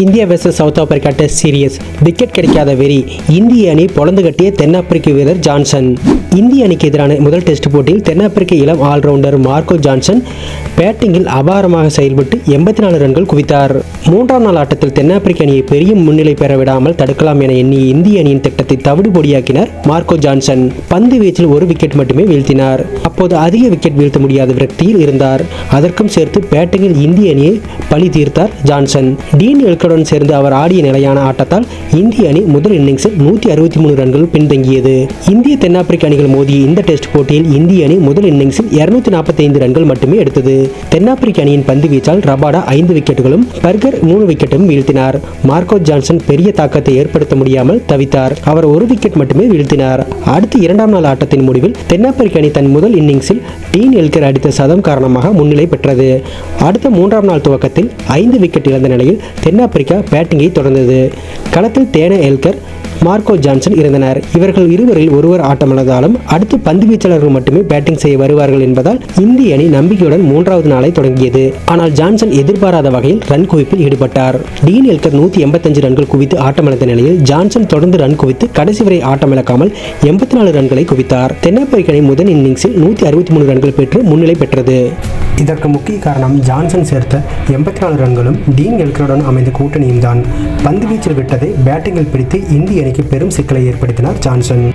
India versus South Africa test series wicket கிடைக்காத வெறி. இந்திய அணி பொழந்து கட்டிய தென்னாப்பிரிக்க வீரர் ஜான்சன். இந்திய அணிக்கு எதிரான முதல் டெஸ்ட் போட்டியில் தென்னாப்பிரிக்க இளம் ஆல்ரவுண்டர் மார்க்கோ ஜான்சன் பேட்டிங்கில் அபாரமாக செயல்பட்டு எண்பத்தி நாலு ரன்கள் குவித்தார். மூன்றாம் நாள் ஆட்டத்தில் தென்னாப்பிரிக்க அணியை பெரிய முன்னிலை பெற விடாமல் தடுக்கலாம் என எண்ணி இந்திய அணியின் திட்டத்தை தவிடு பொடியாக்கினார் மார்க்கோ ஜான்சன். பந்து வீச்சில் ஒரு விக்கெட் மட்டுமே வீழ்த்தினார். அப்போது அதிக விக்கெட் வீழ்த்த முடியாத விரக்தியில் இருந்தார். அதற்கும் சேர்த்து பேட்டிங்கில் இந்திய அணியை பழி தீர்த்தார் ஜான்சன். டீன் எல்கடன் சேர்ந்து அவர் ஆடிய நிலையான ஆட்டத்தால் இந்திய அணி முதல் இன்னிங்ஸில் நூற்றி அறுபத்தி மூணு ரன்கள் பின்தங்கியது. இந்திய தென்னாப்பிரிக்க அணிகள் மோதிய இந்த டெஸ்ட் போட்டியில் இந்திய அணி முதல் இன்னிங்ஸில் இருநூத்தி நாற்பத்தி ஐந்து ரன்கள் மட்டுமே எடுத்தது. தென்னாப்பிரிக்க அணியின் பந்து வீச்சால் ரபாடா ஐந்து விக்கெட்டுகளும் பர்கர் மூணு விக்கெட்டும் வீழ்த்தினார். மார்க்கோ ஜான்சன் பெரிய தாக்கத்தை ஏற்படுத்த முடியாமல் தவித்தார். அவர் ஒரு விக்கெட் மட்டுமே வீழ்த்தினார். அடுத்து இரண்டாம் நாள் ஆட்டத்தின் முடிவில் தென்னாப்பிரிக்க அணி தன் முதல் இன்னிங்ஸில் டீன் எல்கர் அடித்த சதம் காரணமாக முன்னிலை பெற்றது. அடுத்த மூன்றாம் நாள் துவக்கத்தில் ஐந்து விக்கெட் இழந்த நிலையில் தென்னாப்பிரிக்கா பேட்டிங்கை தொடர்ந்தது. களத்தில் தேன எல்கர் மார்க்கோ ஜான்சன் இருந்தனர் இவர்கள் இருவரில் ஒருவர் ஆட்டமிழந்தாலும் அடுத்து பந்து வீச்சாளர்கள் மட்டுமே பேட்டிங் செய்ய வருவார்கள் என்பதால் இந்திய அணி நம்பிக்கையுடன் மூன்றாவது நாளை தொடங்கியது. ஆனால் ஜான்சன் எதிர்பாராத வகையில் ரன் குவிப்பில் ஈடுபட்டார். டீன் எல்கர் நூற்றி எண்பத்தஞ்சு ரன்கள் குவித்து ஆட்டமிழந்த நிலையில் ஜான்சன் தொடர்ந்து ரன் குவித்து கடைசி வரை ஆட்டமிழக்காமல் எண்பத்தி நாலு ரன்களை குவித்தார். தென்னாப்பிரிக்க அணி முதல் இன்னிங்ஸில் நூற்றி அறுபத்தி மூணு ரன்கள் பெற்று முன்னிலை பெற்றது. இதற்கு முக்கிய காரணம் ஜான்சன் சேர்த்த எண்பத்தி நாலு ரன்களும் டீன் எல்கருடன் அமைந்த கூட்டணியும் தான் பந்து வீச்சில் விட்டதை பேட்டிங்கில் பிடித்து இந்திய அணிக்கு பெரும் சிக்கலை ஏற்படுத்தினார் ஜான்சன்.